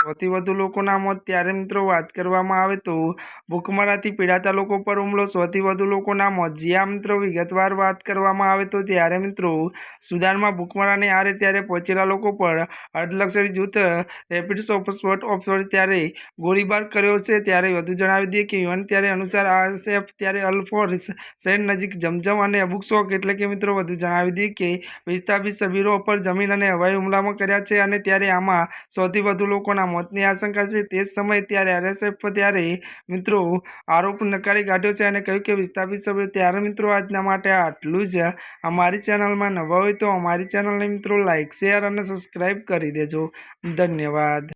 સૌથી વધુ લોકોના મોત ત્યારે મિત્રો વાત કરવામાં આવે તો ભૂખમરાથી પીડાતા લોકો પર હુમલો, સૌથી વધુ લોકોના મોત. જ્યાં મિત્રો, વિગતવાર વાત કરવામાં આવે તો ત્યારે મિત્રો સુદાનમાં ભૂખમરાને આરે ત્યારે પહોંચેલા લોકો પર અર્ધલક્ષરી જૂથ, રેપિડ સ્પોટ ઓફર ત્યારે ગોળીબાર કર્યો છે. ત્યારે વધુ જણાવી દઈએ કે યુએન ત્યારે અનુસાર આરએસએફ ત્યારે અલ્ફોર્સ શહેર નજીક જમજમ અને અબુકશોક એટલે કે મિત્રો વધુ જણાવી દઈએ કે વિસ્થાપિત શબીરો પર જમીન અને હવાઈ હુમલામાં કર્યા છે અને ત્યારે આમાં સૌથી વધુ લોકોના મોતની આશંકા છે તે સમયે ત્યારે આરએસએફ ત્યારે મિત્રો આરોપ નકારી કાઢ્યો છે અને કહ્યું કે વિસ્થાપિત સભ્યો ત્યારે મિત્રો આજના માટે આટલું જ. અમારી ચેનલમાં નવા હોય તો અમારી ચેનલને મિત્રો લાઇક શેર અને સબસ્ક્રાઈબ કરી દેજો. ધન્યવાદ.